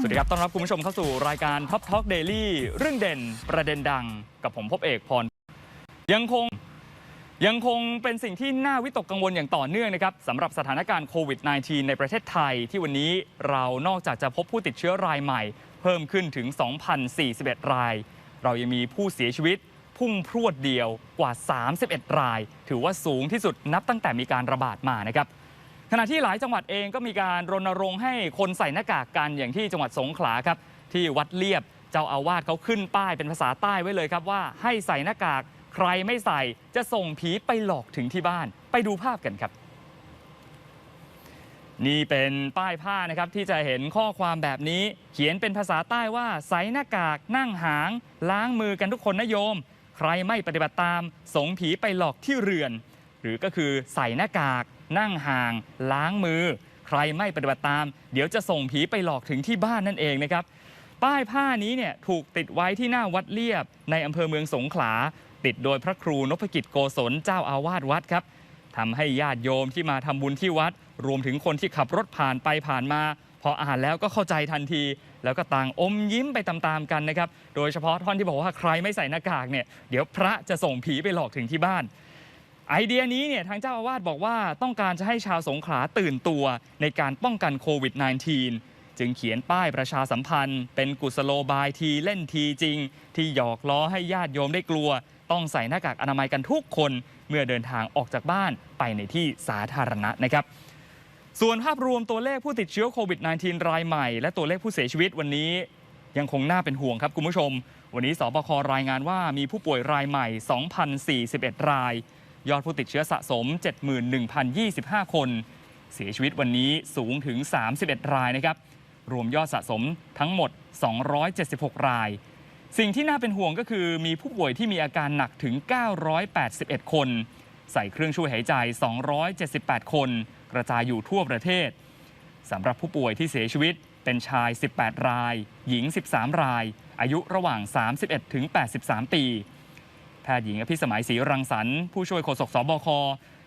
สวัสดีครับ ต้อนรับคุณผู้ชมเข้าสู่รายการ Top Talk Daily เรื่องเด่นประเด็นดังกับผมพบเอกพร ยังคงยังคงเป็นสิ่งที่น่าวิตกกังวลอย่างต่อเนื่องนะครับสำหรับสถานการณ์โควิด -19 ในประเทศไทย ที่วันนี้เรานอกจากจะพบผู้ติดเชื้อรายใหม่ เพิ่มขึ้นถึง 2,041 ราย เรายังมีผู้เสียชีวิต พุ่งพรวดเดียวกว่า 31 ราย ถือว่าสูงที่สุดนับตั้งแต่มีการระบาดมานะครับ ขณะที่หลายจังหวัดเองก็มีการรณรงค์ให้คนใส่หน้ากากกันอย่างที่จังหวัดสงขลาครับ ที่วัดเลียบเจ้าอาวาสเขาขึ้นป้ายเป็นภาษาใต้ไว้เลยครับว่า ให้ใส่หน้ากากใครไม่ใส่จะส่งผีไปหลอกถึงที่บ้าน ไปดูภาพกันครับ นี่เป็นป้ายผ้านะครับที่จะเห็นข้อความแบบนี้ เขียนเป็นภาษาใต้ว่าใส่หน้ากากนั่งหาง ล้างมือกันทุกคนนะโยม ใครไม่ปฏิบัติตามส่งผีไปหลอกที่เรือน หรือก็คือใส่หน้ากาก นั่งห่าง ล้างมือ ใครไม่ปฏิบัติตาม เดี๋ยวจะส่งผีไปหลอกถึงที่บ้านนั่นเองนะครับ ป้ายผ้านี้เนี่ยถูกติดไว้ที่หน้าวัดเลียบ ในอำเภอเมืองสงขลา ติดโดยพระครูนพกิจโกศลเจ้าอาวาสวัดครับทำให้ญาติโยมที่มาทำบุญที่วัด รวมถึงคนที่ขับรถผ่านไปผ่านมาพออ่านแล้วก็เข้าใจทันที แล้วก็ต่างอมยิ้มไปตามๆกันนะครับ โดยเฉพาะท่อนที่บอกว่าใครไม่ใส่หน้ากากเนี่ย เดี๋ยวพระจะส่งผีไปหลอกถึงที่บ้าน ไอเดียนี้เนี่ยทางเจ้าอาวาสบอกว่าต้องการจะให้ชาวสงขลาตื่นตัวในการป้องกันโควิด -19 จึงเขียนป้ายประชาสัมพันธ์ เป็นกุศโลบายทีเล่นทีจริง ที่หยอกล้อให้ญาติโยมได้กลัว ต้องใส่หน้ากากอนามัยกันทุกคนเมื่อเดินทางออกจากบ้านไปในที่สาธารณะนะครับส่วนภาพรวมตัวเลขผู้ติดเชื้อโควิด -19 รายใหม่ และตัวเลขผู้เสียชีวิตวันนี้ ยังคงน่าเป็นห่วงครับคุณผู้ชม วันนี้สบครายงานว่ามีผู้ป่วยรายใหม่ 2,041 ราย ยอดผู้ติดเชื้อสะสม 71,025 คน เสียชีวิตวันนี้สูงถึง 31 รายนะครับ รวมยอดสะสมทั้งหมด 276 ราย สิ่งที่น่าเป็นห่วงก็คือมีผู้ป่วยที่มีอาการหนักถึง 981 คน ใส่เครื่องช่วยหายใจ 278 คน กระจายอยู่ทั่วประเทศสำหรับผู้ป่วยที่เสียชีวิตเป็นชาย 18 ราย หญิง 13 ราย อายุระหว่าง 31 ถึง 83 ปี ทย์หญิงอภิสมัยศรีรังสรรค์ผู้ช่วยโฆษกสบค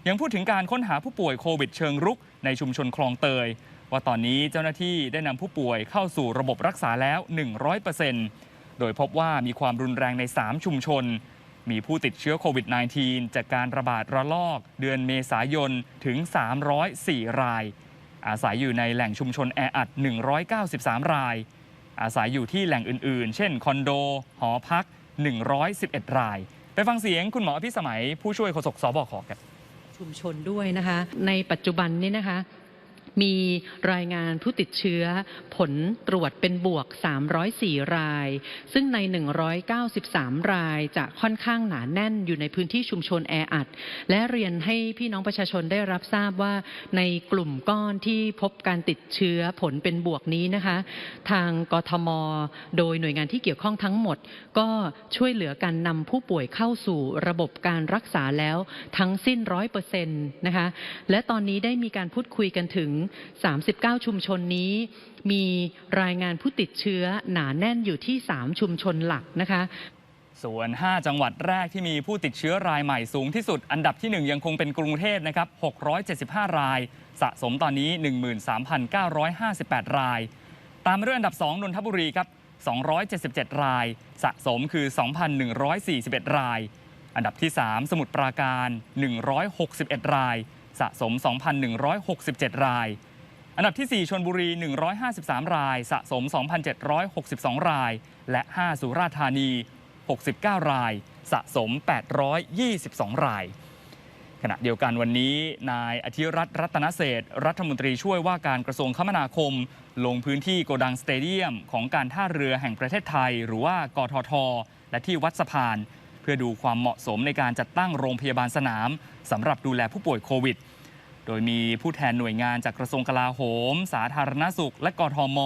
ยังพูดถึงการค้นหาผู้ป่วยโควิดเชิงรุกในชุมชนคลองเตย ว่าตอนนี้เจ้าหน้าที่ได้นำผู้ป่วยเข้าสู่ระบบรักษาแล้ว 100%โดยพบว่ามีความรุนแรงใน 3 ชุมชน มีผู้ติดเชื้อโควิด -19 จากการระบาดระลอก เดือนเมษายนถึง 304 ราย อาศัยอยู่ในแหล่งชุมชนแออัด 193 รายอาศัยอยู่ที่แหล่งอื่นๆ เช่น คอนโด หอพัก 111 ราย ไปฟังเสียงคุณหมออภิสมัยผู้ช่วยโฆษกสบคกันชุมชนด้วยนะคะ ในปัจจุบันนี้นะคะ มีรายงานผู้ติดเชื้อผลตรวจเป็นบวก 304 ราย ซึ่งใน 193 รายจะค่อนข้างหนาแน่นอยู่ในพื้นที่ชุมชนแออัด และเรียนให้พี่น้องประชาชนได้รับทราบว่าในกลุ่มก้อนที่พบการติดเชื้อผลเป็นบวกนี้นะคะ ทางกทม โดยหน่วยงานที่เกี่ยวข้องทั้งหมด ก็ช่วยเหลือการนำผู้ป่วยเข้าสู่ระบบการรักษาแล้วทั้งสิ้นร้อยเปอร์เซ็นต์นะคะ และตอนนี้ได้มีการพูดคุยกันถึง39 ชุมชนนี้มีรายงานผู้ติดเชื้อหนาแน่นอยู่ที่ 3 ชุมชนหลักนะคะส่วน 5 จังหวัดแรกที่มีผู้ติดเชื้อรายใหม่สูงที่สุด อันดับที่ 1 ยังคงเป็นกรุงเทพนะครับ 675 ราย สะสมตอนนี้ 13,958 ราย ตามมาด้วยอันดับ 2 นนทบุรีครับ 277 ราย สะสมคือ 2,141 ราย อันดับที่ 3 สมุทรปราการ 161 ราย สะสม 2,167 ราย อันดับที่ 4ชนบุรี 153 ราย สะสม 2,762 ราย และ 5 สุราษฎร์ธานี 69 ราย สะสม 822 รายขณะเดียวกันวันนี้นายอธิรัตน์รัตนเศษรัฐมนตรีช่วยว่าการกระทรวงคมนาคม ลงพื้นที่โกดังสเตเดียม ของการท่าเรือแห่งประเทศไทย หรือว่ากทท และที่วัดสะพาน เพื่อดูความเหมาะสมในการจัดตั้งโรงพยาบาลสนามสำหรับดูแลผู้ป่วยโควิด โดยมีผู้แทนหน่วยงานจากกระทรวงกลาโหม สาธารณสุข และกทม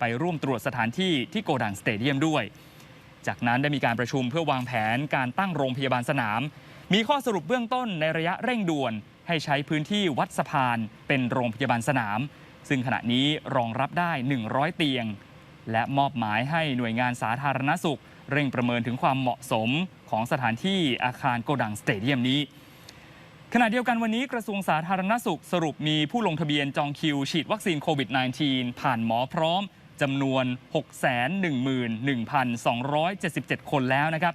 ไปร่วมตรวจสถานที่ที่โกดังสเตเดียมด้วย จากนั้นได้มีการประชุมเพื่อวางแผนการตั้งโรงพยาบาลสนาม มีข้อสรุปเบื้องต้นในระยะเร่งด่วน ให้ใช้พื้นที่วัดสะพาน เป็นโรงพยาบาลสนาม ซึ่งขณะนี้รองรับได้ 100 เตียง และมอบหมายให้หน่วยงานสาธารณสุข เร่งประเมินถึงความเหมาะสม ของสถานที่อาคารโกดังสเตเดียมนี้ ขณะเดียวกันวันนี้กระทรวงสาธารณสุขสรุปมีผู้ลงทะเบียนจองคิว ฉีดวัคซีนโควิด -19 ผ่านหมอพร้อมจำนวน 611,277 คนแล้วนะครับ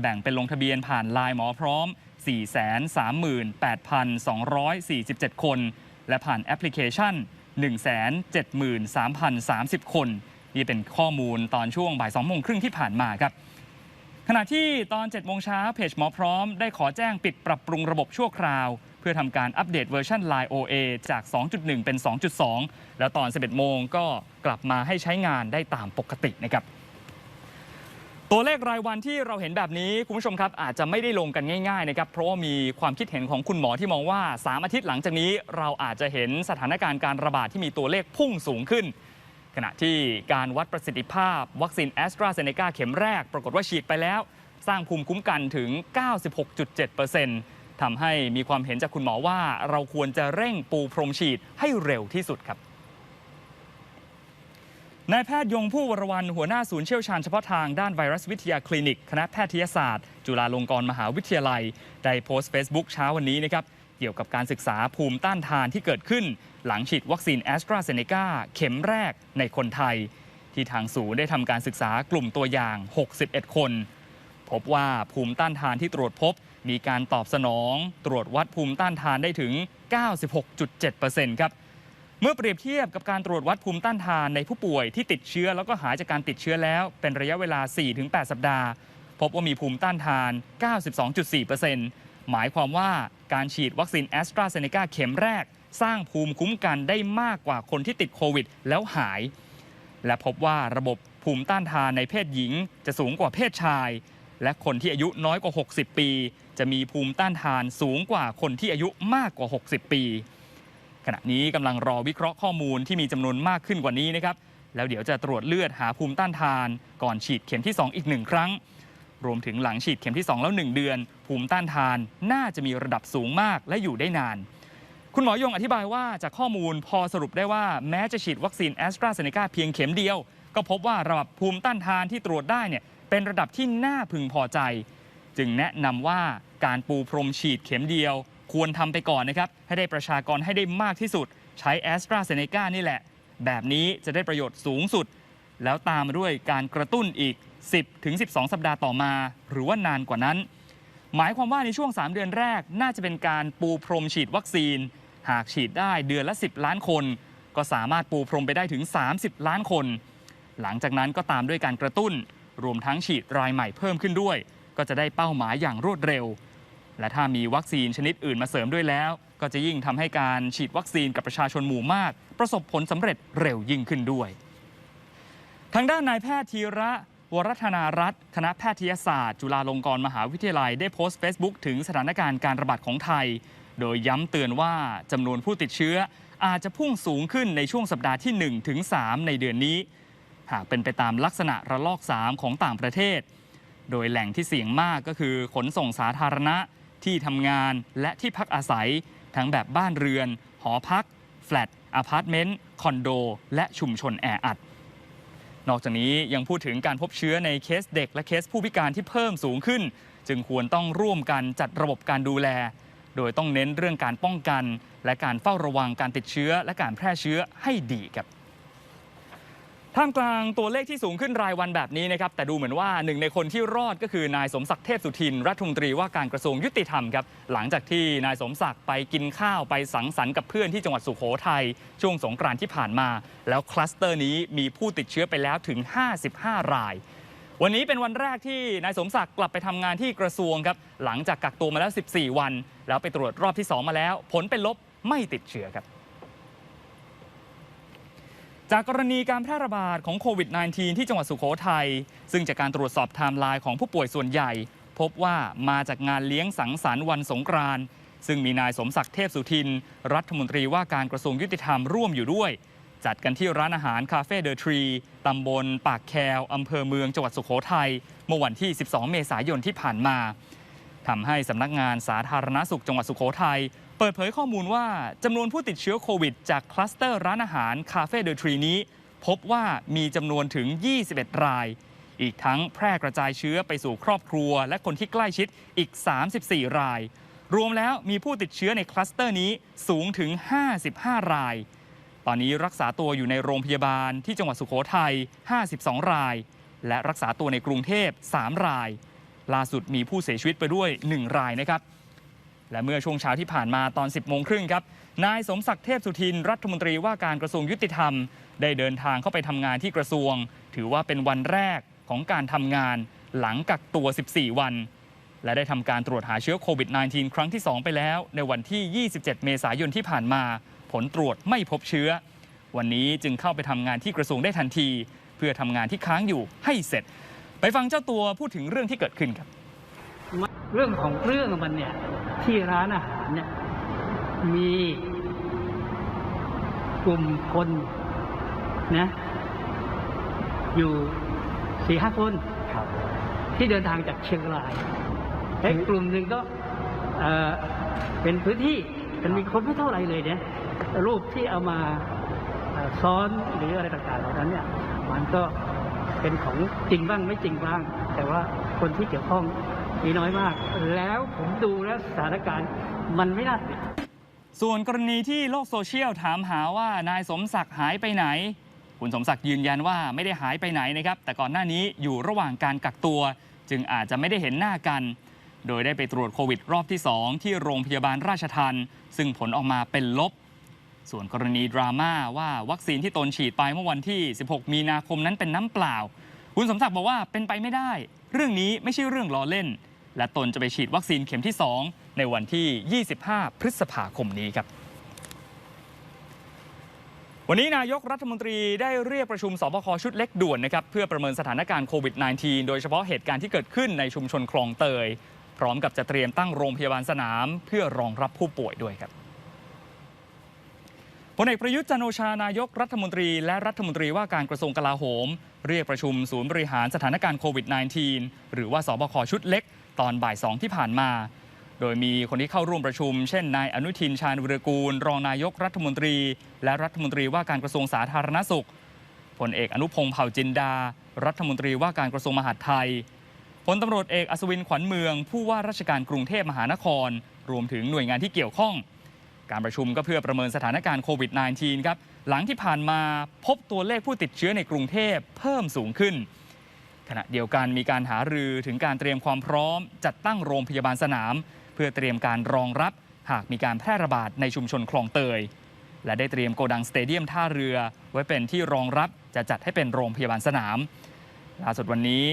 แบ่งเป็นลงทะเบียนผ่านไลน์หมอพร้อม 438,247 คน และผ่านแอปพลิเคชัน 173,030 คน นี่เป็นข้อมูลตอนช่วงบ่าย2โมงครึ่งที่ผ่านมาครับ ขณะที่ตอน7โมงเช้าเพจหมอพร้อมได้ขอแจ้งปิดปรับปรุงระบบชั่วคราว เพื่อทำการอัปเดตเวอร์ชัน Line OA จาก 2.1 เป็น 2.2 แล้วตอน 11 โมงก็กลับมาให้ใช้งานได้ตามปกตินะครับตัวเลขรายวันที่เราเห็นแบบนี้คุณผู้ชมครับ อาจจะไม่ได้ลงกันง่ายๆนะครับเพราะว่ามีความคิดเห็นของคุณหมอที่มองว่า 3 อาทิตย์หลังจากนี้ เราอาจจะเห็นสถานการณ์การระบาดที่มีตัวเลขพุ่งสูงขึ้น ขณะที่การวัดประสิทธิภาพ วัคซีนแอสตราเซเนกาเข็มแรก ปรากฏว่าฉีดไปแล้ว สร้างภูมิคุ้มกันถึง 96.7%ทำให้มีความเห็นจากคุณหมอว่าเราควรจะเร่งปูพรมฉีดให้เร็วที่สุดครับนายแพทย์ยงผู้วรวันหัวหน้าศูนย์เชี่ยวชาญเฉพาะทางด้านไวรัสวิทยาคลินิก คณะแพทยศาสตร์ จุฬาลงกรณ์มหาวิทยาลัย ได้โพสต์ Facebook เช้าวันนี้นะครับเกี่ยวกับการศึกษาภูมิต้านทานที่เกิดขึ้น หลังฉีดวัคซีนแอสตราเซเนกาเข็มแรกในคนไทย ที่ทางศูนย์ได้ทำการศึกษากลุ่มตัวอย่าง 61 คน พบว่าภูมิต้านทานที่ตรวจพบ มีการตอบสนอง ตรวจวัดภูมิต้านทานได้ถึง 96.7%ครับเมื่อเปรียบเทียบกับการตรวจวัดภูมิต้านทานในผู้ป่วยที่ติดเชื้อแล้วก็หายจากการติดเชื้อแล้ว เป็นระยะเวลา 4-8 สัปดาห์ พบว่ามีภูมิต้านทาน 92.4%หมายความว่าการฉีดวัคซีนแอสตราเซเนกาเข็มแรก สร้างภูมิคุ้มกันได้มากกว่าคนที่ติดโควิด แล้วหาย และพบว่าระบบภูมิต้านทานในเพศหญิง จะสูงกว่าเพศชาย และคนที่อายุน้อยกว่า 60 ปี จะมีภูมิต้านทานสูงกว่าคนที่อายุมากกว่า 60 ปี ขณะนี้กำลังรอวิเคราะห์ข้อมูลที่มีจำนวนมากขึ้นกว่านี้นะครับแล้วเดี๋ยวจะตรวจเลือดหาภูมิต้านทาน ก่อนฉีดเข็มที่ 2 อีกหนึ่งครั้ง รวมถึงหลังฉีดเข็มที่ 2 แล้ว 1 เดือน ภูมิต้านทานน่าจะมีระดับสูงมากและอยู่ได้นาน คุณหมอยงอธิบายว่าจากข้อมูลพอสรุปได้ว่าแม้จะฉีดวัคซีนแอสตราเซเนกาเพียงเข็มเดียว ก็พบว่าระดับภูมิต้านทานที่ตรวจได้เนี่ยเป็นระดับที่น่าพึงพอใจ จึงแนะนำว่าการปูพรมฉีดเข็มเดียว ควรทำไปก่อนนะครับ ให้ได้ประชากรให้ได้มากที่สุด ใช้แอสตราเซเนกานี่แหละ แบบนี้จะได้ประโยชน์สูงสุด แล้วตามมาด้วยการกระตุ้นอีก 10ถึง12 สัปดาห์ต่อมา หรือว่านานกว่านั้น หมายความว่าในช่วง 3 เดือนแรกน่าจะเป็นการปูพรมฉีดวัคซีน หากฉีดได้เดือนละ 10 ล้านคน ก็สามารถปูพรมไปได้ถึง 30 ล้านคน หลังจากนั้นก็ตามด้วยการกระตุ้น รวมทั้งฉีดรายใหม่เพิ่มขึ้นด้วย ก็จะได้เป้าหมายอย่างรวดเร็ว และถ้ามีวัคซีนชนิดอื่นมาเสริมด้วยแล้ว ก็จะยิ่งทำให้การฉีดวัคซีนกับประชาชนหมู่มาก ประสบผลสำเร็จเร็วยิ่งขึ้นด้วย ทางด้านนายแพทย์ธีระวรัฒนารัตน์คณะแพทยศาสตร์ จุฬาลงกรณ์มหาวิทยาลัยได้โพสต์ Facebook ถึงสถานการณ์การระบาดของไทย โดยย้ำเตือนว่าจำนวนผู้ติดเชื้ออาจจะพุ่งสูงขึ้นในช่วงสัปดาห์ที่ 1 ถึง 3 ในเดือนนี้ หากเป็นไปตามลักษณะระลอก 3 ของต่างประเทศ โดยแหล่งที่เสี่ยงมากก็คือขนส่งสาธารณะที่ทำงานและที่พักอาศัย ทั้งแบบบ้านเรือน หอพัก แฟลตอพาร์ตเมนต์ คอนโด และชุมชนแออัด นอกจากนี้ยังพูดถึงการพบเชื้อในเคสเด็ก และเคสผู้พิการที่เพิ่มสูงขึ้น จึงควรต้องร่วมกันจัดระบบการดูแล โดยต้องเน้นเรื่องการป้องกัน และการเฝ้าระวังการติดเชื้อ และการแพร่เชื้อให้ดีครับท่ามกลางตัวเลขที่สูงขึ้นรายวันแบบนี้นะครับแต่ดูเหมือนว่าหนึ่งในคนที่รอดก็คือนายสมศักดิ์เทพสุทิน รัฐมนตรีว่าการกระทรวงยุติธรรมครับหลังจากที่นายสมศักดิ์ไปกินข้าวไปสังสรรค์กับเพื่อนที่จังหวัดสุโขทัยช่วงสงกรานต์ที่ผ่านมา แล้วคลัสเตอร์นี้มีผู้ติดเชื้อไปแล้วถึง 55 ราย วันนี้เป็นวันแรกที่นายสมศักดิ์กลับไปทำงานที่กระทรวงครับ หลังจากกักตัวมาแล้ว 14 วัน แล้วไปตรวจรอบที่ 2 มาแล้ว ผลเป็นลบไม่ติดเชื้อครับ จากกรณีการแพร่ระบาดของโควิด -19 ที่จังหวัดสุโขทัย ซึ่งจากการตรวจสอบไทม์ไลน์ของผู้ป่วยส่วนใหญ่ พบว่ามาจากงานเลี้ยงสังสรรค์วันสงกรานต์ซึ่งมีนายสมศักดิ์เทพสุทิน รัฐมนตรีว่าการกระทรวงยุติธรรมร่วมอยู่ด้วย จัดกันที่ร้านอาหารคาเฟ่เดอะทรีตำบลปากแควอำเภอเมืองจังหวัดสุโขทัยเมื่อวันที่ 12 เมษายนที่ผ่านมาทำให้สำนักงานสาธารณสุขจังหวัดสุโขทัยเปิดเผยข้อมูลว่าจำนวนผู้ติดเชื้อโควิด จากคลัสเตอร์ร้านอาหารคาเฟ่เดอะทรีนี้ พบว่ามีจำนวนถึง 21 ราย อีกทั้งแพร่กระจายเชื้อไปสู่ครอบครัว และคนที่ใกล้ชิดอีก 34 ราย รวมแล้วมีผู้ติดเชื้อในคลัสเตอร์นี้สูงถึง 55 ราย ตอนนี้รักษาตัวอยู่ในโรงพยาบาลที่จังหวัดสุโขทัย 52 ราย และรักษาตัวในกรุงเทพ 3 ราย ล่าสุดมีผู้เสียชีวิตไปด้วย 1 รายนะครับ และเมื่อช่วงเช้าที่ผ่านมาตอน 10 โมงครึ่งครับ นายสมศักดิ์เทพสุทิน รัฐมนตรีว่าการกระทรวงยุติธรรม ได้เดินทางเข้าไปทำงานที่กระทรวง ถือว่าเป็นวันแรกของการทำงานหลังกักตัว 14 วัน และได้ทำการตรวจหาเชื้อโควิด -19 ครั้งที่ 2 ไปแล้ว ในวันที่ 27 เมษายนที่ผ่านมา ผลตรวจไม่พบเชื้อ วันนี้จึงเข้าไปทำงานที่กระทรวงได้ทันที เพื่อทำงานที่ค้างอยู่ให้เสร็จ ไปฟังเจ้าตัวพูดถึงเรื่องที่เกิดขึ้นครับ เรื่องของเรื่องมันเนี่ยที่ร้านอาหารเนี่ยมีกลุ่มคนนะอยู่สี่ห้าคนที่เดินทางจากเชียงรายและกลุ่มหนึ่งก็เอ่อเป็นพื้นที่มันมีคนไม่เท่าไหรเลยเนี่ย รูปที่เอามาซ้อนหรืออะไรต่างๆเหล่านั้นเนี่ยมันก็เป็นของจริงบ้างไม่จริงบ้าง แต่ว่าคนที่เกี่ยวข้องมีน้อยมาก แล้วผมดูแล้วสถานการณ์มันไม่น่าติดส่วนกรณีที่โลกโซเชียลถามหาว่านายสมศักดิ์หายไปไหน คุณสมศักดิ์ยืนยันว่าไม่ได้หายไปไหนนะครับ แต่ก่อนหน้านี้อยู่ระหว่างการกักตัว จึงอาจจะไม่ได้เห็นหน้ากัน โดยได้ไปตรวจโควิดรอบที่ 2 ที่โรงพยาบาลราชทันซึ่งผลออกมาเป็นลบ ส่วนกรณีดราม่าว่าวัคซีนที่ตนฉีดไปเมื่อวันที่ 16 มีนาคมนั้นเป็นน้ำเปล่า คุณสมศักดิ์บอกว่าเป็นไปไม่ได้ เรื่องนี้ไม่ใช่เรื่องล้อเล่น และตนจะไปฉีดวัคซีนเข็มที่ 2 ในวันที่ 25 พฤษภาคมนี้ครับ วันนี้นายกรัฐมนตรีได้เรียกประชุมสบคชุดเล็กด่วนนะครับเพื่อประเมินสถานการณ์โควิด -19 โดยเฉพาะเหตุการณ์ที่เกิดขึ้นในชุมชนคลองเตย พร้อมกับจะเตรียมตั้งโรงพยาบาลสนาม เพื่อรองรับผู้ป่วยด้วยครับ ลเอกประยุทธ์จันโอชานายกรัฐมนตรี และรัฐมนตรีว่าการกระทรวงกลาโหม เรียกประชุมศูนย์บริหารสถานการณ์โควิด -19 หรือว่าสบคชุดเล็ก ตอนบ่ายสองที่ผ่านมา โดยมีคนที่เข้าร่วมประชุม เช่นนายอนุทินชาญวิรกูล รองนายกรัฐมนตรี และรัฐมนตรีว่าการกระทรวงสาธารณสุขพลเอกอนุพงษ์เผ่าจินดา รัฐมนตรีว่าการกระทรวงมหาดไทยพลตำรวจเอกอัศวินขวัญเมือง ผู้ว่าราชการกรุงเทพมหานคร รวมถึงหน่วยงานที่เกี่ยวข้อง การประชุมก็เพื่อประเมินสถานการณ์โควิด -19 ครับ หลังที่ผ่านมาพบตัวเลขผู้ติดเชื้อในกรุงเทพเพิ่มสูงขึ้น ขณะเดียวกันมีการหารือถึงการเตรียมความพร้อม จัดตั้งโรงพยาบาลสนาม เพื่อเตรียมการรองรับ หากมีการแพร่ระบาดในชุมชนคลองเตย และได้เตรียมโกดังสเตเดียมท่าเรือ ไว้เป็นที่รองรับจะจัดให้เป็นโรงพยาบาลสนามล่าสุดวันนี้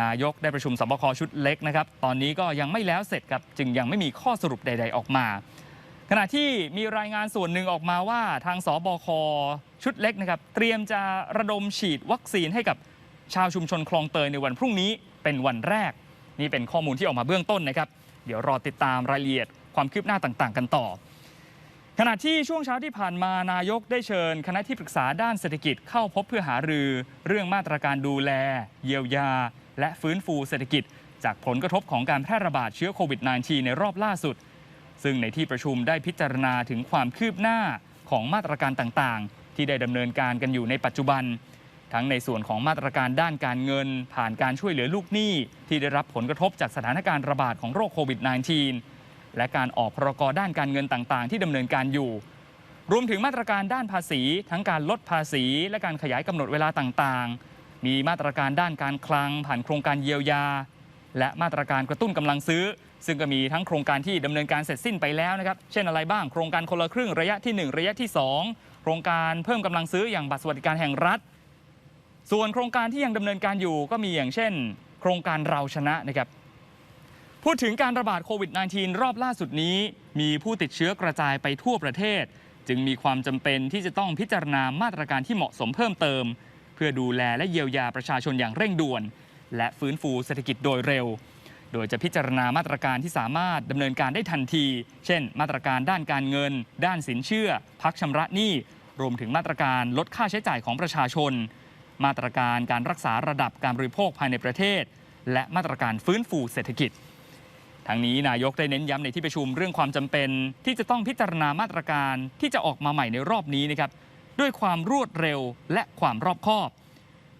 นายกได้ประชุมสบคชุดเล็กนะครับ ตอนนี้ก็ยังไม่แล้วเสร็จครับ จึงยังไม่มีข้อสรุปใด ๆ ออกมา ขณะที่มีรายงานส่วนหนึ่งออกมาว่าทางสบคชุดเล็กนะครับ เตรียมจะระดมฉีดวัคซีนให้กับชาวชุมชนคลองเตยในวันพรุ่งนี้เป็นวันแรก นี่เป็นข้อมูลที่ออกมาเบื้องต้นนะครับ เดี๋ยวรอติดตามรายละเอียดความคืบหน้าต่างๆ กันต่อ ขณะที่ช่วงเช้าที่ผ่านมานายกได้เชิญ คณะที่ปรึกษาด้านเศรษฐกิจเข้าพบเพื่อหารือเรื่องมาตรการดูแล เยียวยา และฟื้นฟูเศรษฐกิจ จากผลกระทบของการแพร่ระบาดเชื้อโควิด -19 ในรอบล่าสุด ซึ่งในที่ประชุมได้พิจารณาถึงความคืบหน้าของมาตรการต่างๆ ที่ได้ดำเนินการกันอยู่ในปัจจุบัน ทั้งในส่วนของมาตรการด้านการเงิน ผ่านการช่วยเหลือลูกหนี้ ที่ได้รับผลกระทบจากสถานการณ์ระบาดของโรคโควิด -19 และการออกพรกรด้านการเงินต่างๆ ที่ดำเนินการอยู่ รวมถึงมาตรการด้านภาษี ทั้งการลดภาษี และการขยายกำหนดเวลาต่างๆ มีมาตรการด้านการคลัง ผ่านโครงการเยียวยา และมาตรการกระตุ้นกำลังซื้อ ซึ่งก็มีทั้งโครงการที่ดำเนินการเสร็จสิ้นไปแล้วนะครับ เช่นอะไรบ้าง โครงการคนละครึ่งระยะที่ 1 ระยะที่ 2 โครงการเพิ่มกำลังซื้ออย่างบัตรสวัสดิการแห่งรัฐ ส่วนโครงการที่ยังดำเนินการอยู่ก็มีอย่างเช่น โครงการเราชนะนะครับ พูดถึงการระบาดโควิด -19 รอบล่าสุดนี้ มีผู้ติดเชื้อกระจายไปทั่วประเทศ จึงมีความจำเป็นที่จะต้องพิจารณามาตรการที่เหมาะสมเพิ่มเติม เพื่อดูแลและเยียวยาประชาชนอย่างเร่งด่วน และฟื้นฟูเศรษฐกิจโดยเร็ว โดยจะพิจารณามาตรการที่สามารถดำเนินการได้ทันที เช่น มาตรการด้านการเงิน ด้านสินเชื่อ พักชำระหนี้ รวมถึงมาตรการลดค่าใช้จ่ายของประชาชน มาตรการการรักษาระดับการบริโภคภายในประเทศ และมาตรการฟื้นฟูเศรษฐกิจทางนี้นายกได้เน้นย้ำในที่ประชุมเรื่องความจำเป็น ที่จะต้องพิจารณามาตรการที่จะออกมาใหม่ในรอบนี้นะครับด้วยความรวดเร็วและความรอบคอบ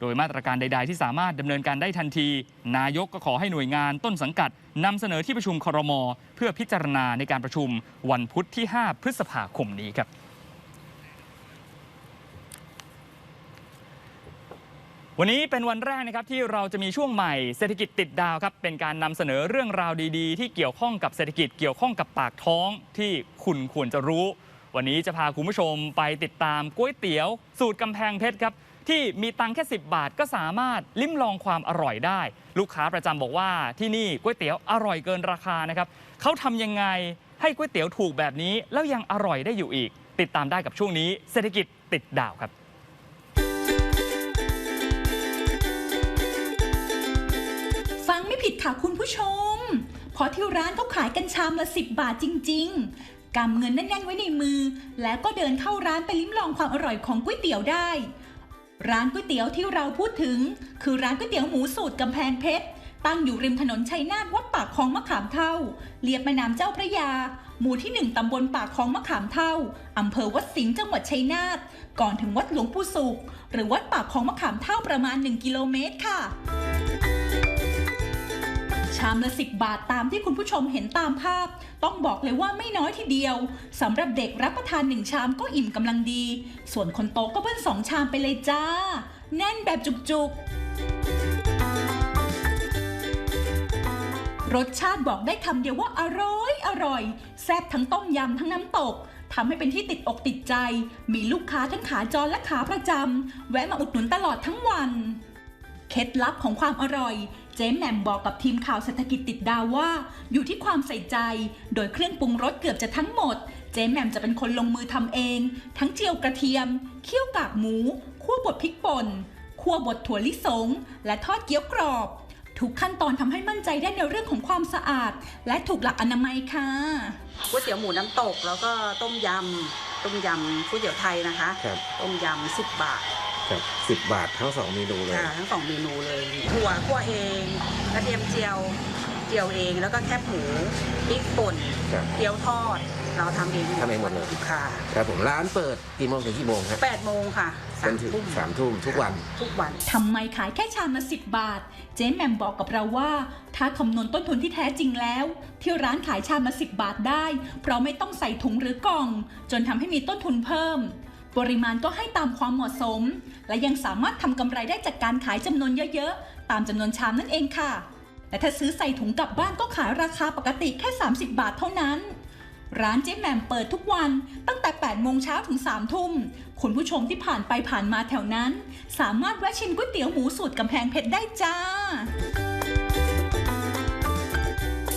โดยมาตรการใด ๆ ที่สามารถดำเนินการได้ทันที นายกก็ขอให้หน่วยงานต้นสังกัด นำเสนอที่ประชุมครม เพื่อพิจารณาในการประชุมวันพุธที่ 5 พฤษภาคมนี้ครับวันนี้เป็นวันแรกนะครับที่เราจะมีช่วงใหม่เศรษฐกิจติดดาวครับเป็นการนำเสนอเรื่องราวดีๆ ที่เกี่ยวข้องกับเศรษฐกิจเกี่ยวข้องกับปากท้องที่คุณควรจะรู้ วันนี้จะพาคุณผู้ชมไปติดตามก๋วยเตี๋ยว สูตรกำแพงเพชรครับ ที่มีตังค์แค่ 10 บาทก็สามารถลิ้มลองความอร่อยได้ ลูกค้าประจำบอกว่าที่นี่ก๋วยเตี๋ยวอร่อยเกินราคานะครับเขาทำยังไงให้ก๋วยเตี๋ยวถูกแบบนี้ แล้วยังอร่อยได้อยู่อีก ติดตามได้กับช่วงนี้ เศรษฐกิจติดดาวครับ ฟังไม่ผิดค่ะคุณผู้ชม เพราะที่ร้านเขาขายกันชามละสิบบาทจริง ๆกำเงินแน่นๆไว้ในมือ แล้วก็เดินเข้าร้านไปลิ้มลองความอร่อยของก๋วยเตี๋ยวได้ ร้านก๋วยเตี๋ยวที่เราพูดถึง คือร้านก๋วยเตี๋ยวหมูสูตรกำแพงเพชร ตั้งอยู่ริมถนนชัยนาทวัดปากคลองมะขามเท่าเลียบแม่น้ำเจ้าพระยา หมู่ที่หนึ่งตำบลปากคลองมะขามเท่าอำเภอวัดสิงห์จังหวัดชัยนาทก่อนถึงวัดหลวงปู่สุข หรือวัดปากคลองมะขามเท่าประมาณ 1 กิโลเมตรค่ะ ชามละ 10 บาทตามที่คุณผู้ชมเห็นตามภาพ ต้องบอกเลยว่าไม่น้อยทีเดียวสำหรับเด็กรับประทานหนึ่งชามก็อิ่มกำลังดี ส่วนคนโตก็เบิ้ลสองชามไปเลยจ้า แน่นแบบจุกๆ รสชาติบอกได้คำเดียวว่าอร่อยอร่อย แซ่บทั้งต้มยำทั้งน้ำตกทำให้เป็นที่ติดอกติดใจ มีลูกค้าทั้งขาจรและขาประจำแวะมาอุดหนุนตลอดทั้งวัน เคล็ดลับของความอร่อย เจ๊แหม่มบอกกับทีมข่าวเศรษฐกิจติดดาวว่า อยู่ที่ความใส่ใจ โดยเครื่องปรุงรสเกือบจะทั้งหมด เจ๊แหม่มจะเป็นคนลงมือทำเอง ทั้งเจียวกระเทียมเคี่ยวกากหมูคั่วบดพริกป่นคั่วบดถั่วลิสง และทอดเกี๊ยวกรอบ ทุกขั้นตอนทำให้มั่นใจได้ในเรื่องของความสะอาด และถูกหลักอนามัยค่ะก๋วยเตี๋ยวหมูน้ำตกแล้วก็ต้มยำต้มยำก๋วยเตี๋ยวไทยนะคะครับต้มยำสิบบาท ครับสิบบาททั้งสองเมนูเลย ค่ะทั้งสองเมนูเลยถั่วคั่วเองกระเทียมเจียวเจียวเองแล้วก็แคบหมูพริกป่นครับเกี๊ยวทอด เราทำเองทำเองหมดเลย ค่ะครับผมร้านเปิดกี่โมงถึงกี่โมงครับแปดโมงค่ะสาจมนถึงทุ่มสามทุ่มทุกวัน ทุกวัน ทำไมขายแค่ชามละสิบบาท เจ๊แหม่มบอกกับเราว่า ถ้าคำนวณต้นทุนที่แท้จริงแล้ว ที่ร้านขายชามละสิบบาทได้ เพราะไม่ต้องใส่ถุงหรือกล่อง จนทำให้มีต้นทุนเพิ่ม ปริมาณก็ให้ตามความเหมาะสม และยังสามารถทำกำไรได้จากการขายจำนวนเยอะๆ ตามจำนวนชามนั่นเองค่ะ แต่ถ้าซื้อใส่ถุงกลับบ้านก็ขายราคาปกติแค่ 30 บาทเท่านั้น ร้านเจ๊แหม่มเปิดทุกวันตั้งแต่ 8 โมงเช้าถึง 3 ทุ่ม คุณผู้ชมที่ผ่านไปผ่านมาแถวนั้น สามารถแวะชิมก๋วยเตี๋ยวหมูสูตรกำแพงเพชรได้จ้า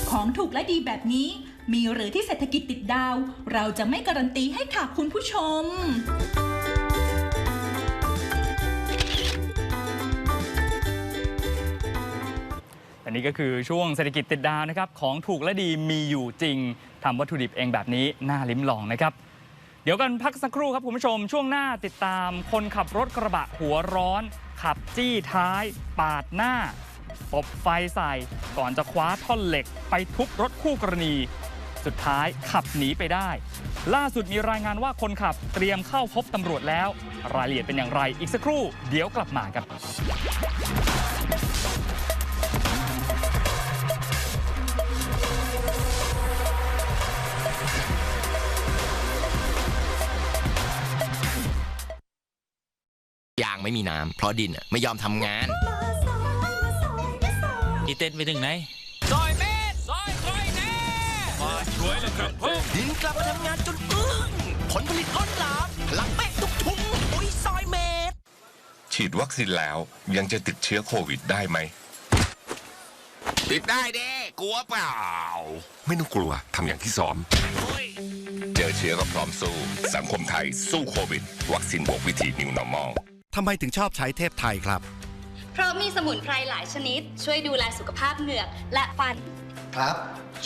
ของถูกและดีแบบนี้ มีหรือที่เศรษฐกิจติดดาว เราจะไม่การันตีให้ค่ะคุณผู้ชมอันนี้ก็คือช่วงเศรษฐกิจติดดาวนะครับของถูกและดีมีอยู่จริงทำวัตถุดิบเองแบบนี้น่าลิ้มลองนะครับ เดี๋ยวกันพักสักครู่ครับคุณผู้ชม ช่วงหน้าติดตามคนขับรถกระบะหัวร้อน ขับจี้ท้าย ปาดหน้าตบไฟใส่ ก่อนจะคว้าท่อนเหล็ก ไปทุบรถคู่กรณี สุดท้ายขับหนีไปได้ ล่าสุดมีรายงานว่าคนขับเตรียมเข้าพบตำรวจแล้ว รายละเอียดเป็นอย่างไร อีกสักครู่เดี๋ยวกลับมาครับยางไม่มีน้ำเพราะดินอะไม่ยอมทำงานอีเต้นไปถึงไหน ดินกลับมาทำงานจนอึ้งผลผลิตล้นหลามพลังเป๊ะทุกถุงปุ๋ยซอยเมตร ฉีดวัคซีนแล้วยังจะติดเชื้อโควิดได้ไหม ติดได้เด้กลัวเปล่า ไม่ต้องกลัวทำอย่างที่ซ้อม เจอเชื้อก็พร้อมสู้ สังคมไทยสู้โควิด วัคซีนบวกวิธี New Normal ทำไมถึงชอบใช้เทพไทยครับ เพราะมีสมุนไพรหลายชนิด ช่วยดูแลสุขภาพเหงือกและฟัน ครับ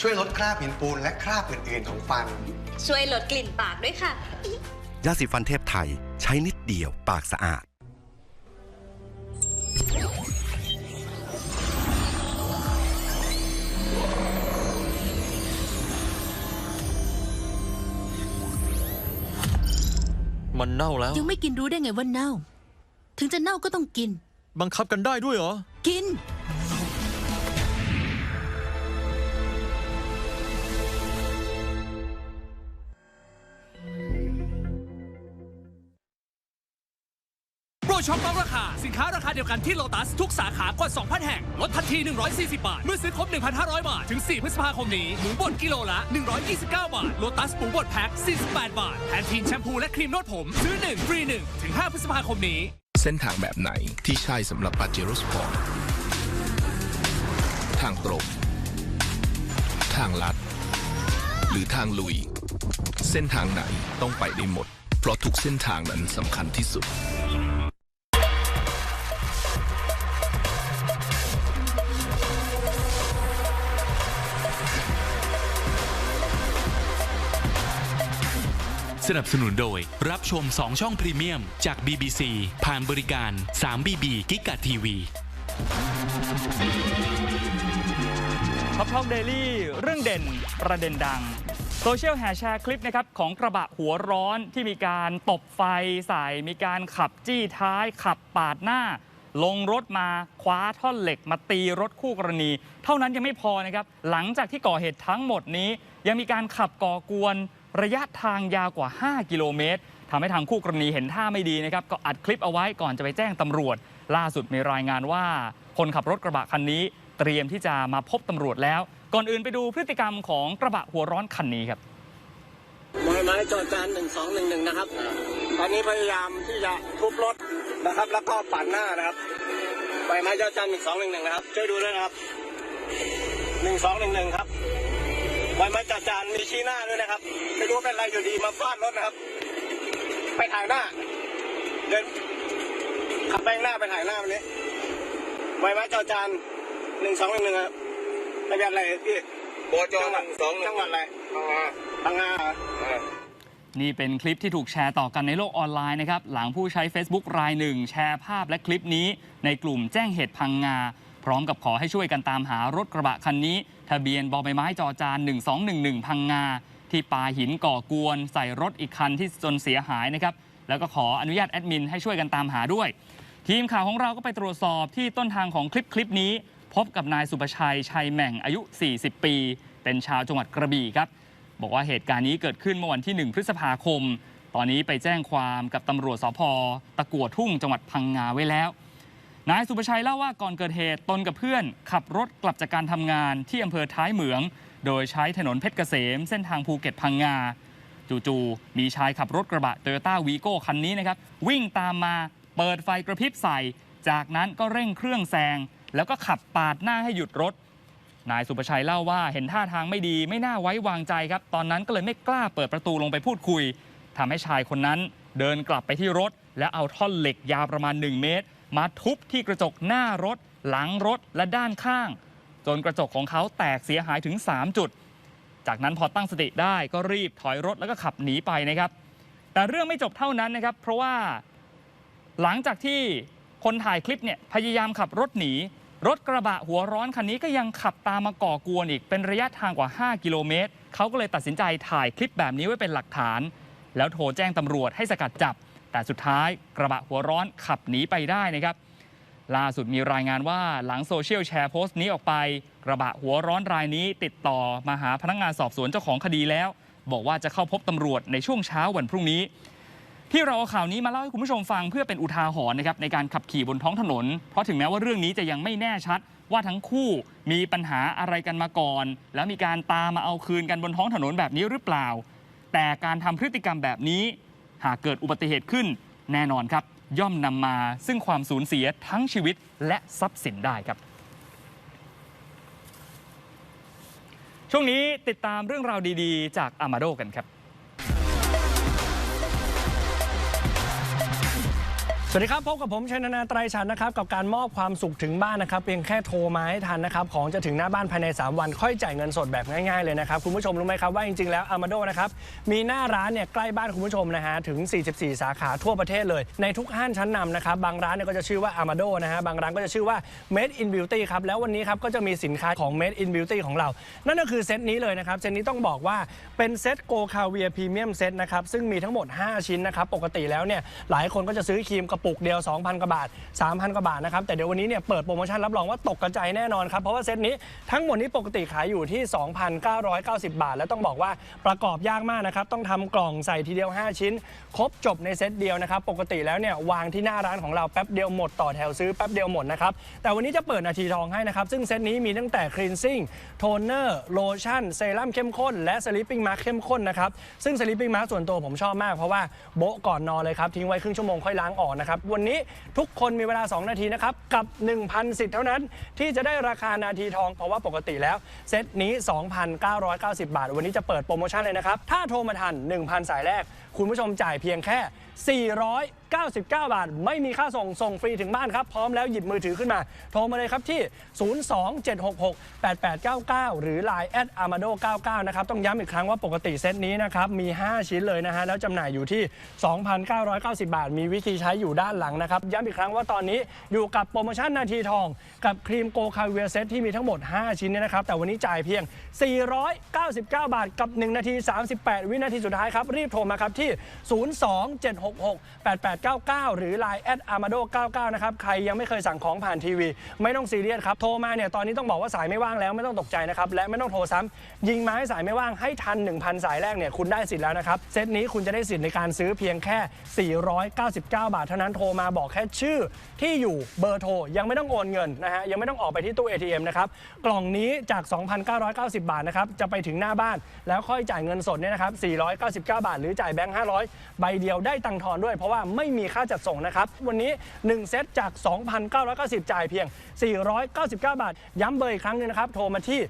ช่วยลดคราบหินปูนและคราบอื่นๆของฟัน ช่วยลดกลิ่นปากด้วยค่ะ ยาสีฟันเทพไทยใช้นิดเดียวปากสะอาด มันเน่าแล้ว ยังไม่กินรู้ได้ไงว่าเน่า ถึงจะเน่าก็ต้องกิน บังคับกันได้ด้วยเหรอ กิน เดียวกันที่โลตัสทุกสาขากว่า 2,000 แห่ง ลดทันที 140 บาท เมื่อซื้อครบ 1,500 บาท ถึง 4 พฤษภาคมนี้ หมูบดกิโลละ 129 บาท โลตัสหมูบดแพ็ค 48 บาทแพนทีนแชมพูและครีมนวดผม ซื้อ 1 ฟรี 1 ถึง 5 พฤษภาคมนี้ เส้นทางแบบไหนที่ใช่สำหรับปาเจโร่สปอร์ตทางตรง ทางลัด หรือทางลุย เส้นทางไหนต้องไปได้หมด เพราะทุกเส้นทางนั้นสำคัญที่สุด สนับสนุนโดย รับชม 2 ช่องพรีเมียม จาก BBC ผ่านบริการ 3BB กิกะทีวีท็อปท็อกเดลี่เรื่องเด่นประเด็นดัง โซเชียลแห่แชร์คลิปนะครับของกระบะหัวร้อนที่มีการตบไฟใส่ มีการขับจี้ท้าย ขับปาดหน้า ลงรถมาคว้าท่อนเหล็กมาตีรถคู่กรณี เท่านั้นยังไม่พอนะครับ หลังจากที่ก่อเหตุทั้งหมดนี้ ยังมีการขับก่อกวน ระยะทางยาวกว่า 5 กิโลเมตรทำให้ทางคู่กรณีเห็นท่าไม่ดีนะครับก็อัดคลิปเอาไว้ก่อนจะไปแจ้งตำรวจ ล่าสุดมีรายงานว่า คนขับรถกระบะคันนี้ เตรียมที่จะมาพบตำรวจแล้ว ก่อนอื่นไปดูพฤติกรรมของกระบะหัวร้อนคันนี้ครับไม้ไม้จอจานหนึ่งสองหนึ่งหนึ่งนะครับ ตอนนี้พยายามที่จะทุบรถนะครับ แล้วก็ปาดหน้านะครับไม้ไม้จอจานหนึ่งสองหนึ่งหนึ่งนะครับ ช่วยดูด้วยนะครับหนึ่งสองหนึ่งหนึ่งครับ ม้ไม้จอจานมีชี้หน้าด้วยนะครับ ไม่รู้เป็นอะไรอยู่ดีมาฟาดรถนะครับ ไปถ่ายหน้า เดินขับแบงหน้าไปถ่ายหน้าวันนี้ไม้ไม้จอจานหนึ่งสองหนึ่งหนึ่งครับทะเบียนอะไรพี่โบจหนึ่งสองจังหวัดอะไรพังงาพังงาเหรอนี่เป็นคลิปที่ถูกแชร์ต่อกันในโลกออนไลน์นะครับ หลังผู้ใช้ Facebook รายหนึ่ง แชร์ภาพและคลิปนี้ในกลุ่มแจ้งเหตุพังงา พร้อมกับขอให้ช่วยกันตามหารถกระบะคันนี้ ทะเบียนบอใบไม้จอจาน 1211 พังงา ที่ปาหินก่อกวน ใส่รถอีกคันที่จนเสียหายนะครับแล้วก็ขออนุญาตแอดมินให้ช่วยกันตามหาด้วย ทีมข่าวของเราก็ไปตรวจสอบที่ต้นทางของคลิปคลิปนี้ พบกับนายสุประชัยชัยแหม่งอายุ 40 ปี เป็นชาวจังหวัดกระบี่ครับบอกว่าเหตุการณ์นี้เกิดขึ้นเมื่อวันที่ 1 พฤษภาคม ตอนนี้ไปแจ้งความกับตำรวจสพตะกัวทุ่งจังหวัดพังงาไว้แล้ว นายสุประชัยเล่าว่าก่อนเกิดเหตุตนกับเพื่อน ขับรถกลับจากการทำงานที่อำเภอท้ายเหมือง โดยใช้ถนนเพชรเกษม เส้นทางภูเก็ตพังงา จู่ๆมีชายขับรถกระบะโตโยต้าวีโก้คันนี้นะครับ วิ่งตามมาเปิดไฟกระพริบใส่ จากนั้นก็เร่งเครื่องแซง แล้วก็ขับปาดหน้าให้หยุดรถ นายสุประชัยเล่าว่าเห็นท่าทางไม่ดีไม่น่าไว้วางใจครับ ตอนนั้นก็เลยไม่กล้าเปิดประตูลงไปพูดคุยทำให้ชายคนนั้นเดินกลับไปที่รถ แล้วเอาท่อนเหล็กยาวประมาณ 1 เมตร มาทุบที่กระจกหน้ารถ หลังรถและด้านข้าง จนกระจกของเขาแตกเสียหายถึง 3 จุด จากนั้นพอตั้งสติได้ก็รีบถอยรถแล้วก็ขับหนีไปนะครับ แต่เรื่องไม่จบเท่านั้นนะครับ เพราะว่าหลังจากที่คนถ่ายคลิปเนี่ยพยายามขับรถหนี รถกระบะหัวร้อนคันนี้ก็ยังขับตามมาก่อกวนอีกเป็นระยะทางกว่า 5 กิโลเมตรเขาก็เลยตัดสินใจถ่ายคลิปแบบนี้ไว้เป็นหลักฐาน แล้วโทรแจ้งตำรวจให้สกัดจับ แต่สุดท้ายกระบะหัวร้อนขับหนีไปได้นะครับ ล่าสุดมีรายงานว่าหลังโซเชียลแชร์โพสต์นี้ออกไป กระบะหัวร้อนรายนี้ติดต่อมาหาพนักงานสอบสวนเจ้าของคดีแล้ว บอกว่าจะเข้าพบตำรวจในช่วงเช้าวันพรุ่งนี้ ที่เราเอาข่าวนี้มาเล่าให้คุณผู้ชมฟังเพื่อเป็นอุทาหรณ์นะครับในการขับขี่บนท้องถนน เพราะถึงแม้ว่าเรื่องนี้จะยังไม่แน่ชัดว่าทั้งคู่มีปัญหาอะไรกันมาก่อน แล้วมีการตามมาเอาคืนกันบนท้องถนนแบบนี้หรือเปล่า แต่การทำพฤติกรรมแบบนี้ หากเกิดอุบัติเหตุขึ้นแน่นอนครับ ย่อมนำมาซึ่งความสูญเสียทั้งชีวิตและทรัพย์สินได้ครับ ช่วงนี้ติดตามเรื่องราวดีๆ จากอามาโดกันครับ สวัสดีครับพบกับผมชัยนานาไตรชันนะครับกับการมอบความสุขถึงบ้านนะครับเพียงแค่โทรมาให้ทันนะครับของจะถึงหน้าบ้านภายใน 3 วันค่อยจ่ายเงินสดแบบง่ายๆเลยนะครับคุณผู้ชมรู้ไหมครับว่าจริงๆแล้วอามาโดนะครับมีหน้าร้านเนี่ยใกล้บ้านคุณผู้ชมนะฮะถึง 44 สาขาทั่วประเทศเลย ในทุกห้างชั้นนำนะครับบางร้านเนี่ยก็จะชื่อว่าอามาโดนะฮะบางร้านก็จะชื่อว่า Made in Beauty ครับแล้ววันนี้ครับก็จะมีสินค้าของ Made in Beauty ของเรา นั่นก็คือเซตนี้เลยนะครับเซตนี้ต้องบอกว่าเป็นเซตโกคาเวียพรีเมียมเซตนะครับซึ่งมีทั้งหมด 5 ชิ้นนะครับปกติแล้วเนี่ยหลายคนก็จะซื้อครีมกระปุกปุกเดียว 2,000 กว่าบาท 3,000 กว่าบาทนะครับ แต่เดี๋ยววันนี้เนี่ยเปิดโปรโมชั่นรับรองว่าตกกระจายแน่นอนครับ เพราะว่าเซตนี้ทั้งหมดนี้ปกติขายอยู่ที่ 2,990 บาท แล้วต้องบอกว่าประกอบยากมากนะครับ ต้องทำกล่องใส่ทีเดียว 5 ชิ้น ครบจบในเซตเดียวนะครับ ปกติแล้วเนี่ยวางที่หน้าร้านของเราแป๊บเดียวหมดต่อแถวซื้อแป๊บเดียวหมดนะครับ แต่วันนี้จะเปิดนาทีทองให้นะครับ ซึ่งเซตนี้มีตั้งแต่คลีนซิ่งโทนเนอร์โลชั่นเซรั่มเข้มข้นและสลิปปิ้งมาร์คเข้มข้นนะครับซึ่งสลิปปิ้งมาร์ส่วนตัวผมชอบมากเพราะว่าโบ๊ะก่อนนอนเลยครับทิ้งไว้ครึ่งชั่วโมงค่อยล้างออกนะครับวันนี้ทุกคนมีเวลา 2 นาทีนะครับ กับ 1,000 สิทธิ์เท่านั้นที่จะได้ราคานาทีทอง เพราะว่าปกติแล้ว เซตนี้ 2,990 บาท วันนี้จะเปิดโปรโมชั่นเลยนะครับ ถ้าโทรมาทัน 1,000 สายแรก คุณผู้ชมจ่ายเพียงแค่ 499 บาท ไม่มีค่าส่ง ส่งฟรีถึงบ้านครับ พร้อมแล้วหยิบมือถือขึ้นมา โทรมาเลยครับที่ 027668899 หรือ Line แอด amado 99นะครับ ต้องย้ำอีกครั้งว่าปกติเซตนี้นะครับ มี 5 ชิ้นเลยนะฮะ แล้วจำหน่ายอยู่ที่ 2,990 บาท มีวิธีใช้อยู่ด้านหลังนะครับ ย้ำอีกครั้งว่าตอนนี้อยู่กับโปรโมชั่นนาทีทอง กับครีมโกคาเวียเซตที่มีทั้งหมด 5 ชิ้นเนี่ยนะครับ แต่วันนี้จ่ายเพียง 499 บาท กับ 1 นาที 38 วินาทีสุดท้ายครับ รีบโทรมาครับที่027668899 หรือ Line แอด amado 99 นะครับ ใครยังไม่เคยสั่งของผ่านทีวี ไม่ต้องซีเรียสครับ โทรมาเนี่ย ตอนนี้ต้องบอกว่าสายไม่ว่างแล้วไม่ต้องตกใจนะครับ และไม่ต้องโทรซ้ำยิงมาให้สายไม่ว่างให้ทัน 1,000 สายแรกเนี่ย คุณได้สิทธิ์แล้วนะครับ เซตนี้คุณจะได้สิทธิ์ในการซื้อเพียงแค่ 499 บาท เท่านั้นโทรมาบอกแค่ชื่อที่อยู่เบอร์โทรยังไม่ต้องโอนเงินนะฮะยังไม่ต้องออกไปที่ตู้ ATM นะครับกล่องนี้จาก 2,990 บาทนะครับจะไปถึงหน้าบ้าน แล้วค่อยจ่ายเงินสดเนี่ยนะครับ499 บาท หรือจ่ายแบงค์500 ใบเดียวได้ตังทอนด้วย เพราะว่าไม่มีค่าจัดส่งนะครับ วันนี้ 1 เซตจาก 2,990 จ่ายเพียง 499 บาท ย้ำเบอร์อีกครั้งหนึงนะครับ โทรมาที่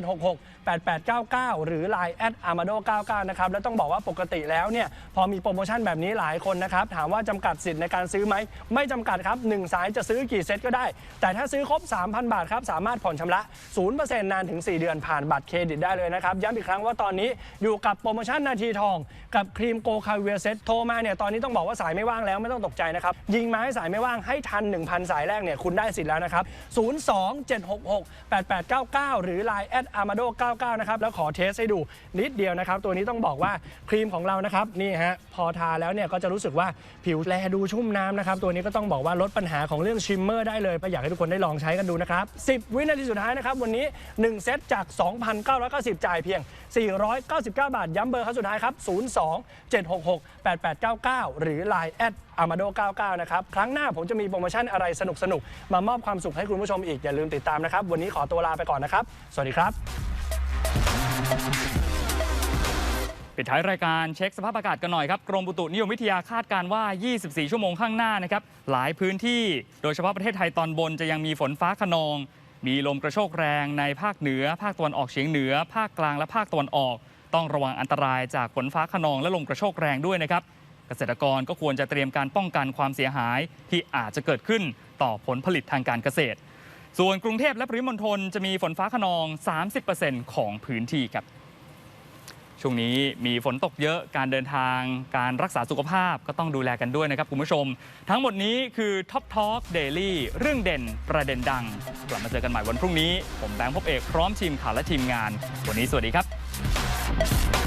02766 8899 หรือ Line แอด amado 99นะครับแล้วต้องบอกว่าปกติแล้วเนี่ยพอมีโปรโมชั่นแบบนี้หลายคนนะครับถามว่าจำกัดสิทธิ์ในการซื้อไหมไม่จำกัดครับ 1 สายจะซื้อกี่เซตก็ได้ แต่ถ้าซื้อครบ 3,000 บาทครับสามารถผ่อนชำระ 0%นานถึง 4 เดือนผ่านบัตรเครดิตได้เลยนะครับย้ำอีกครั้งว่าตอนนี้อยู่กับโปรโมชั่นนาทีทอง กับครีมโกคาเวียเซตโทรมาเนี่ยตอนนี้ต้องบอกว่าสายไม่ว่างแล้วไม่ต้องตกใจนะครับยิงมาให้สายไม่ว่างให้ทัน 1,000 สายแรกเนี่ยคุณได้สิทธิ์แล้วนะครับ027668899 หรือ Line แอด amado 99นะครับ แล้วขอเทสให้ดูนิดเดียวนะครับ ตัวนี้ต้องบอกว่าครีมของเรานะครับนี่ฮะพอทาแล้วเนี่ยก็จะรู้สึกว่าผิวแลดูชุ่มน้ำนะครับ ตัวนี้ก็ต้องบอกว่าลดปัญหาของเรื่องชิมเมอร์ได้เลยอยากให้ทุกคนได้ลองใช้กันดูนะครับ 10 วินาทีสุดท้ายนะครับ วันนี้ 1 เซตจาก 2,990 จ่ายเพียง 499 บาท ย้ำเบอร์ครั้งสุดท้ายครับ 027668899 หรือ Line แอด amado 99 นะครับ ครั้งหน้าผมจะมีโปรโมชั่นอะไรสนุกๆ มามอบความสุขให้คุณผู้ชมอีก อย่าลืมติดตามนะครับ วันนี้ขอตัวลาไปก่อนนะครับ สวัสดีครับ ปิดท้ายรายการเช็คสภาพอากาศกันหน่อยครับ กรมอุตุนิยมวิทยาคาดการว่า 24 ชั่วโมงข้างหน้านะครับ หลายพื้นที่โดยเฉพาะประเทศไทยตอนบนจะยังมีฝนฟ้าขนอง มีลมกระโชกแรงในภาคเหนือ ภาคตะวันออกเฉียงเหนือ ภาคกลางและภาคตะวันออก ต้องระวังอันตรายจากฝนฟ้าขนองและลมกระโชกแรงด้วยนะครับ เกษตรกรก็ควรจะเตรียมการป้องกันความเสียหายที่อาจจะเกิดขึ้นต่อผลผลิตทางการเกษตร ส่วนกรุงเทพและปริมณฑลจะมีฝนฟ้าขนอง 30%ของพื้นที่ครับ ช่วงนี้มีฝนตกเยอะ การเดินทาง การรักษาสุขภาพก็ต้องดูแลกันด้วยนะครับคุณผู้ชม ทั้งหมดนี้คือ Top Talk Daily เรื่องเด่นประเด็นดัง กลับมาเจอกันใหม่วันพรุ่งนี้ ผมแบงค์พบเอกพร้อมทีมข่าวและทีมงาน วันนี้สวัสดีครับ